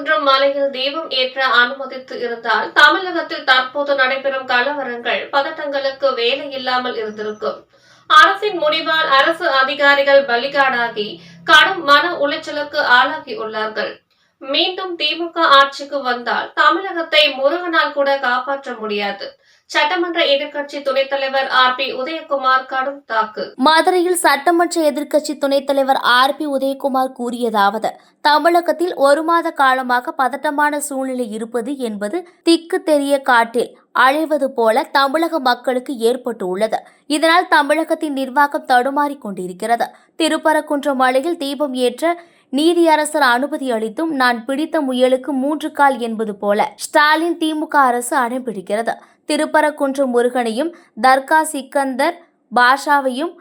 திருப்பரங்குன்றம் மலையில் தீபம் ஏற்ற அனுமதித்து இருந்தால் தமிழகத்தில் தற்போது நடைபெறும் கலவரங்கள் பதட்டங்களுக்கு வேலை இல்லாமல் இருந்திருக்கும். அரசின் முடிவால் அரசு அதிகாரிகள் பலிகாடாகி கடும் மன உளைச்சலுக்கு ஆளாகியுள்ளார்கள் மீண்டும் திமுக ஆட்சிக்கு வந்தால் தமிழகத்தை முருகனால் கூட காப்பாற்ற முடியாது. சட்டமன்ற எதிர்க்கட்சி துணைத் தலைவர் ஆர் பி உதயகுமார் கடும் தாக்கு. மதுரையில் சட்டமன்ற எதிர்க்கட்சி துணைத் தலைவர் ஆர் பி உதயகுமார் கூறியதாவது தமிழகத்தில் ஒரு மாத காலமாக பதட்டமான சூழ்நிலை இருப்பது என்பது திக்கு தெரிய காட்டில் அழைவது போல தமிழக மக்களுக்கு ஏற்பட்டு உள்ளது இதனால் தமிழகத்தின் நிர்வாகம் தடுமாறிக் கொண்டிருக்கிறது திருப்பரங்குன்றம் மலையில் தீபம் ஏற்ற நீதியரசர் அனுமதி அளித்தும் நான் பிடித்த முயலுக்கு மூன்று கால் என்பது போல ஸ்டாலின் திமுக அரசு அடைபிடிக்கிறது திருப்பரக்குன்றம் முருகனையும் தர்கா சிக்கந்தர் பாஷாவையும்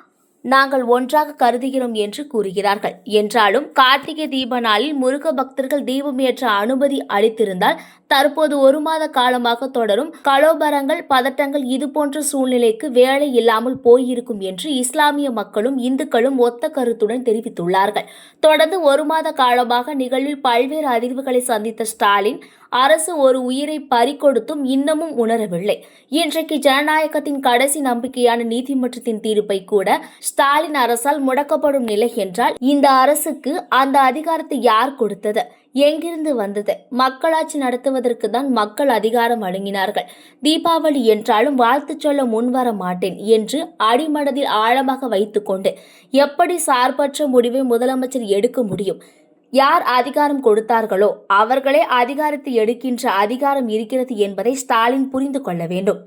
நாங்கள் ஒன்றாக கருதுகிறோம் என்று கூறுகிறார்கள். என்றாலும் கார்த்திகை தீப நாளில் முருக பக்தர்கள் தீபம் ஏற்ற அனுமதி அளித்திருந்தால் தற்போது ஒரு மாத காலமாக தொடரும். கலோபரங்கள் பதட்டங்கள் இதுபோன்ற சூழ்நிலைக்கு வேலை இல்லாமல் போயிருக்கும் என்று இஸ்லாமிய மக்களும் இந்துக்களும் ஒத்த கருத்துடன் தெரிவித்துள்ளார்கள். தொடர்ந்து ஒரு மாத காலமாக நிகழ்வில் பல்வேறு அதிர்வுகளை சந்தித்த ஸ்டாலின் அரசு ஒரு உயிரை பறிகொடுத்தும் இன்னமும் உணரவில்லை. இன்றைக்கு ஜனநாயகத்தின் கடைசி நம்பிக்கையான நீதிமன்றத்தின் தீர்ப்பை கூட ஸ்டாலின் அரசால் முடக்கப்படும் நிலை என்றால் இந்த அரசுக்கு அந்த அதிகாரத்தை யார் கொடுத்தது? எங்கிருந்து வந்தது? மக்களாட்சி நடத்துவதற்கு தான் மக்கள் அதிகாரம் வழங்கினார்கள் தீபாவளி என்றாலும் வாழ்த்து சொல்ல முன்வர மாட்டேன் என்று அடிமனதில் ஆழமாக வைத்துக்கொண்டு எப்படி சார்பற்ற முடிவை முதலமைச்சர் எடுக்க முடியும்? யார் அதிகாரம் கொடுத்தார்களோ அவர்களே அதிகாரத்தை எடுக்கின்ற அதிகாரம் இருக்கிறது என்பதை ஸ்டாலின் புரிந்து கொள்ள வேண்டும்.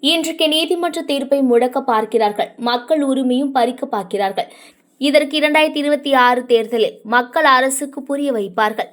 இன்றைக்கு நீதிமன்ற தீர்ப்பை முடக்க பார்க்கிறார்கள். மக்கள் உரிமையும் பறிக்க பார்க்கிறார்கள். இதற்கு இரண்டாயிரத்தி இருபத்தி ஆறு தேர்தலில் மக்கள் அரசுக்கு புரிய வைப்பார்கள்.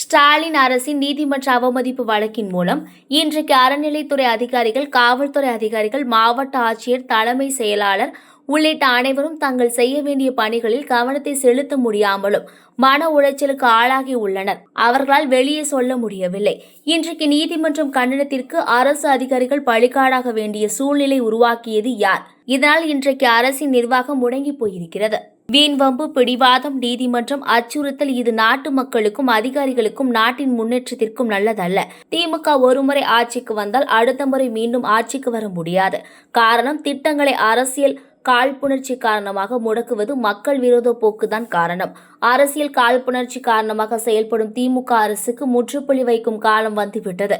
ஸ்டாலின் அரசின் நீதிமன்ற அவமதிப்பு வழக்கின் மூலம் இன்றைக்கு அறநிலைத்துறை அதிகாரிகள் காவல்துறை அதிகாரிகள் மாவட்ட ஆட்சியர் தலைமை செயலாளர் உள்ளிட்ட அனைவரும் தாங்கள் செய்ய வேண்டிய பணிகளில் கவனத்தை செலுத்த முடியாமலும் மன உளைச்சலுக்கு ஆளாகி உள்ளனர். அவர்களால் வெளியே சொல்ல முடியவில்லை. இன்றைக்கு நீதிமன்றம் கண்டனத்திற்கு அரசு அதிகாரிகள் பழிகாடாக வேண்டிய சூழ்நிலை உருவாக்கியது யார்? இதனால் இன்றைக்கு அரசின் நிர்வாகம் முடங்கி போயிருக்கிறது. வீண் வம்பு பிடிவாதம் நீதிமன்றம் அச்சுறுத்தல் இது நாட்டு மக்களுக்கும் அதிகாரிகளுக்கும் நாட்டின் முன்னேற்றத்திற்கும் நல்லதல்ல. திமுக ஒருமுறை ஆட்சிக்கு வந்தால் அடுத்த முறை மீண்டும் ஆட்சிக்கு வர முடியாது. காரணம் திட்டங்களை அரசியல் காழ்ப்புணர்ச்சி காரணமாக முடக்குவது மக்கள் விரோத போக்குதான் காரணம். அரசியல் காழ்ப்புணர்ச்சி காரணமாக செயல்படும் திமுக அரசுக்கு முற்றுப்புள்ளி வைக்கும் காலம் வந்துவிட்டது.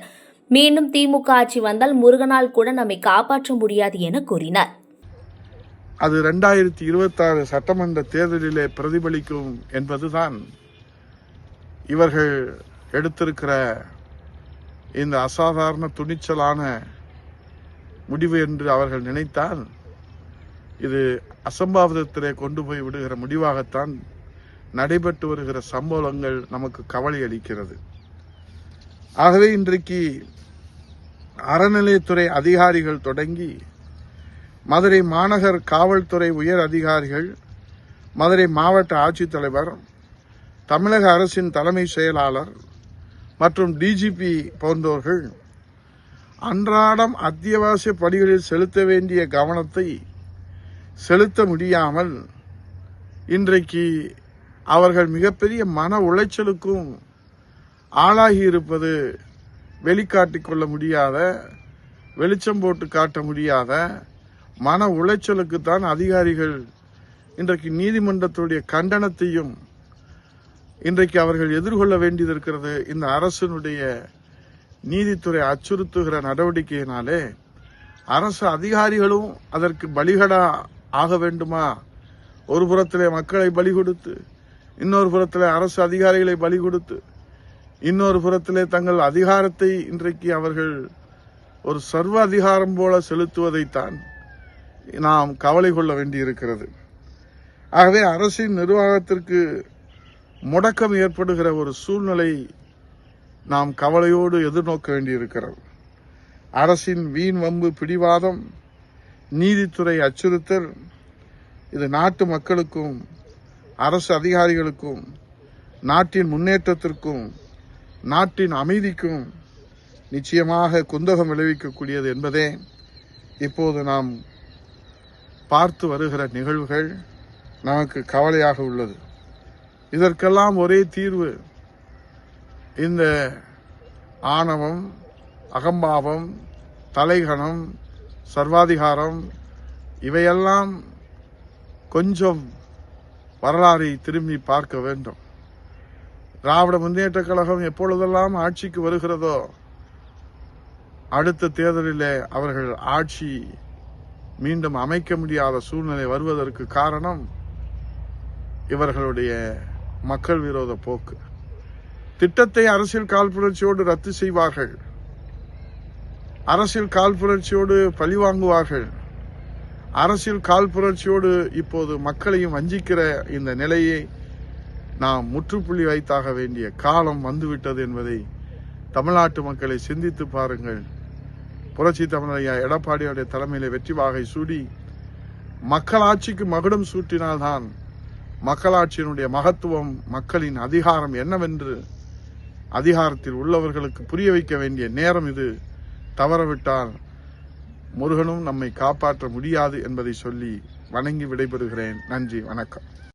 மீண்டும் திமுக ஆட்சி வந்தால் முருகனால் கூட நம்மை காப்பாற்ற முடியாது என கூறினார். அது ரெண்டாயிரத்தி இருபத்தாறு சட்டமன்ற தேர்தலிலே பிரதிபலிக்கும் என்பதுதான் இவர்கள் எடுத்திருக்கிற இந்த அசாதாரண துணிச்சலான முடிவு என்று அவர்கள் நினைத்தால் இது அசம்பாவிதத்திலே கொண்டு போய் விடுகிற முடிவாகத்தான் நடைபெற்று வருகிற சம்பவங்கள் நமக்கு கவலை அளிக்கிறது. ஆகவே இன்றைக்கு அறநிலையத்துறை அதிகாரிகள் தொடங்கி மதுரை மாநகர் காவல்துறை உயர் அதிகாரிகள் மதுரை மாவட்ட ஆட்சித்தலைவர் தமிழக அரசின் தலைமை செயலாளர் மற்றும் டிஜிபி போன்றோர்கள் அன்றாடம் அத்தியாவசிய பணிகளில் செலுத்த வேண்டிய கவனத்தை செலுத்த முடியாமல் இன்றைக்கு அவர்கள் மிகப்பெரிய மன உளைச்சலுக்கும் ஆளாகி இருப்பது வெளிக்காட்டிக் கொள்ள முடியாத வெளிச்சம் போட்டு காட்ட முடியாத மன உளைச்சலுக்கு தான் அதிகாரிகள் இன்றைக்கு நீதிமன்றத்துடைய கண்டனத்தையும் இன்றைக்கு அவர்கள் எதிர்கொள்ள வேண்டியது இருக்கிறது. இந்த அரசினுடைய நீதித்துறை அச்சுறுத்துகிற நடவடிக்கையினாலே அரசு அதிகாரிகளும் அதற்கு பலிகடா ஆக வேண்டுமா? ஒரு புறத்திலே மக்களை பலி கொடுத்து இன்னொரு புறத்திலே அரசு அதிகாரிகளை பலி கொடுத்து இன்னொரு புறத்திலே தங்கள் அதிகாரத்தை இன்றைக்கு அவர்கள் ஒரு சர்வ அதிகாரம் போல செலுத்துவதைத்தான் நாம் கவலை கொள்ள வேண்டியிருக்கிறது. ஆகவே அரசின் நிர்வாகத்திற்கு முடக்கம் ஏற்படுகிற ஒரு சூழ்நிலை நாம் கவலையோடு எதிர்நோக்க வேண்டியிருக்கிறது. அரசின் வீண் வம்பு பிடிவாதம் நீதித்துறை அச்சுறுத்தல் இது நாட்டு மக்களுக்கும் அரசு அதிகாரிகளுக்கும் நாட்டின் முன்னேற்றத்திற்கும் நாட்டின் அமைதிக்கும் நிச்சயமாக குந்தகம் விளைவிக்கக்கூடியது என்பதே இப்போது நாம் பார்த்து வருகிற நிகழ்வுகள் நமக்கு கவலையாக உள்ளது. இதற்கெல்லாம் ஒரே தீர்வு இந்த ஆணவம் அகம்பாவம் தலைகணம் சர்வாதிகாரம் இவையெல்லாம் கொஞ்சம் வரலாறை திரும்பி பார்க்க வேண்டும். திராவிட முன்னேற்ற கழகம் எப்பொழுதெல்லாம் ஆட்சிக்கு வருகிறதோ அடுத்த தேர்தலிலே அவர்கள் ஆட்சி மீண்டும் அமைக்க முடியாத சூழ்நிலை வருவதற்கு காரணம் இவர்களுடைய மக்கள் விரோத போக்கு. திட்டத்தை அரசியல் காழ்ப்புணர்ச்சியோடு ரத்து செய்வார்கள். அரசியல் காழ்ப்புணர்ச்சியோடு பழிவாங்குவார்கள் அரசியல் காழ்ப்புணர்ச்சியோடு இப்போது மக்களையும் வஞ்சிக்கிற இந்த நிலையை நாம் முற்றுப்புள்ளி வைத்தாக வேண்டிய காலம் வந்துவிட்டது என்பதை தமிழ்நாட்டு மக்களை சிந்தித்து பாருங்கள். புரட்சி தமிழையா எடப்பாடியுடைய தலைமையில வெற்றி வாகை சூடி மக்களாட்சிக்கு மகுடம் சூட்டினால்தான் மக்களாட்சியினுடைய மகத்துவம் மக்களின் அதிகாரம் என்னவென்று அதிகாரத்தில் உள்ளவர்களுக்கு புரிய வைக்க வேண்டிய நேரம் இது. தவறவிட்டால் முருகனும் நம்மை காப்பாற்ற முடியாது என்பதை சொல்லி வணங்கி விடைபெறுகிறேன். நன்றி வணக்கம்.